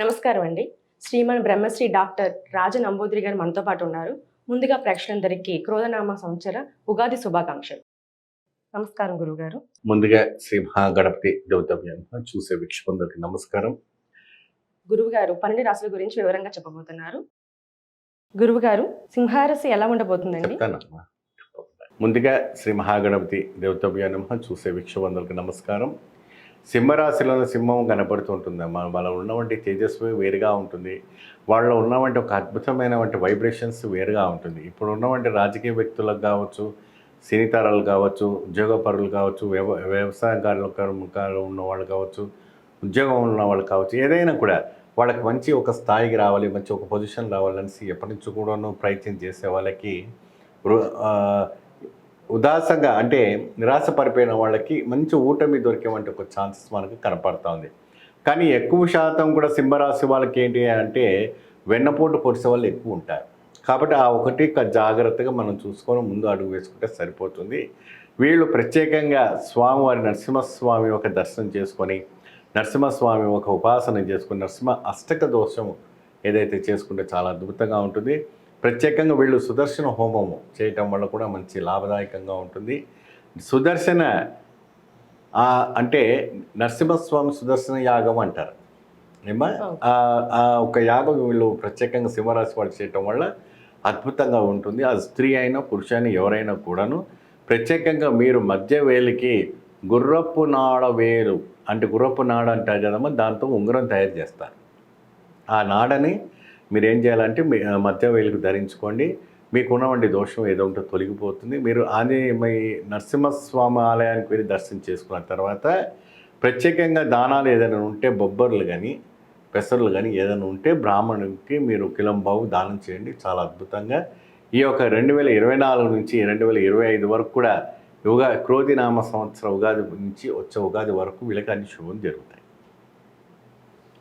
నమస్కారం అండి. శ్రీమన్ బ్రహ్మశ్రీ డాక్టర్ రాజన్ అంబోద్రి గారు మనతో పాటు ఉన్నారు. ముందుగా ప్రేక్షకులందరికీ క్రోధనామ సంవత్సర ఉగాది శుభాకాంక్షలు. నమస్కారం గురుగారు ముందుగా శ్రీ మహాగణపతి చూసే వీక్షకులందరికీ నమస్కారం. గురువు గారు పన్నెండు రాశుల గురించి వివరంగా చెప్పబోతున్నారు. గురువు గారు సింహారసి ఎలా ఉండబోతుందండి? ముందుగా శ్రీ మహాగణపతి దేవతవ్య నమ చూసే వీక్షకులందరికీ నమస్కారం. సింహరాశిలోని సింహం కనపడుతుంటుందమ్మా వాళ్ళ ఉన్నవంటి తేజస్వి వేరుగా ఉంటుంది. వాళ్ళు ఉన్నవంటి ఒక అద్భుతమైనటువంటి వైబ్రేషన్స్ వేరుగా ఉంటుంది. ఇప్పుడు ఉన్నవంటి రాజకీయ వ్యక్తులకు కావచ్చు సినీతారాలు కావచ్చు ఉద్యోగపరులు కావచ్చు వ్యవ వ్యవసాయకారులు ఉన్న వాళ్ళు కావచ్చు ఉద్యోగం ఉన్న వాళ్ళు కావచ్చు ఏదైనా కూడా వాళ్ళకి మంచి ఒక స్థాయికి రావాలి మంచి ఒక పొజిషన్ రావాలనేసి ఎప్పటి నుంచి కూడాను ప్రయత్నం చేసే వాళ్ళకి ఉదాసంగా అంటే నిరాశపడిపోయిన వాళ్ళకి మంచి ఊటమి దొరికేవంటి ఒక ఛాన్సెస్ మనకు కనపడతా ఉంది. కానీ ఎక్కువ శాతం కూడా సింహరాశి వాళ్ళకి ఏంటి అంటే వెన్నపోటు పొడిసే వాళ్ళు ఎక్కువ ఉంటారు. కాబట్టి ఆ ఒకటి జాగ్రత్తగా మనం చూసుకొని ముందు అడుగు వేసుకుంటే సరిపోతుంది. వీళ్ళు ప్రత్యేకంగా స్వామివారి నరసింహస్వామి ఒక దర్శనం చేసుకొని నరసింహస్వామి ఒక ఉపాసన చేసుకుని నరసింహ అష్టక దోషం ఏదైతే చేసుకుంటే చాలా అద్భుతంగా ఉంటుంది. ప్రత్యేకంగా వీళ్ళు సుదర్శన హోమము చేయటం వల్ల కూడా మంచి లాభదాయకంగా ఉంటుంది. సుదర్శన అంటే నరసింహస్వామి సుదర్శన యాగం అంటారు. ఏమా ఒక యాగం వీళ్ళు ప్రత్యేకంగా సింహరాశి వాళ్ళు చేయటం వల్ల అద్భుతంగా ఉంటుంది. అది స్త్రీ అయినా పురుష అయినా ఎవరైనా కూడాను ప్రత్యేకంగా మీరు మధ్య వేలికి గుర్రపు నాడ వేలు అంటే గుర్రపు నాడ అంటారు కదమ్మా దాంతో ఉంగరం తయారు చేస్తారు. ఆ నాడని మీరు ఏం చేయాలంటే మీ మధ్య వేలుకు ధరించుకోండి. మీకు ఉన్నవంటి దోషం ఏదో ఉంటే తొలగిపోతుంది. మీరు ఆంజనేయమై నరసింహస్వామి ఆలయానికి వెళ్ళి దర్శనం చేసుకున్న తర్వాత ప్రత్యేకంగా దానాలు ఏదైనా ఉంటే బొబ్బర్లు కానీ పెసర్లు కానీ ఏదైనా ఉంటే బ్రాహ్మణునికి మీరు కిలంబావు దానం చేయండి. చాలా అద్భుతంగా. ఈ యొక్క రెండు వేల ఇరవై నాలుగు నుంచి రెండు వేల ఇరవై ఐదు వరకు కూడా యుగా క్రోధినామ సంవత్సర ఉగాది నుంచి వచ్చే ఉగాది వరకు వీళ్ళకి అన్ని శుభం జరుగుతాయి.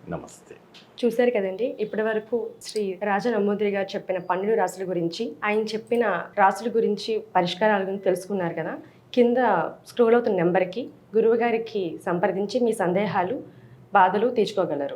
నమస్తే. చూశారు కదండి ఇప్పటి వరకు శ్రీ రాజన్ అంబోద్రి గారు చెప్పిన పన్నెండు రాశుల గురించి ఆయన చెప్పిన రాశుల గురించి పరిష్కారాల గురించి తెలుసుకున్నారు కదా. కింద స్క్రోల్ అవుతున్న నెంబర్కి గురువు గారికి సంప్రదించి మీ సందేహాలు బాధలు తీర్చుకోగలరు.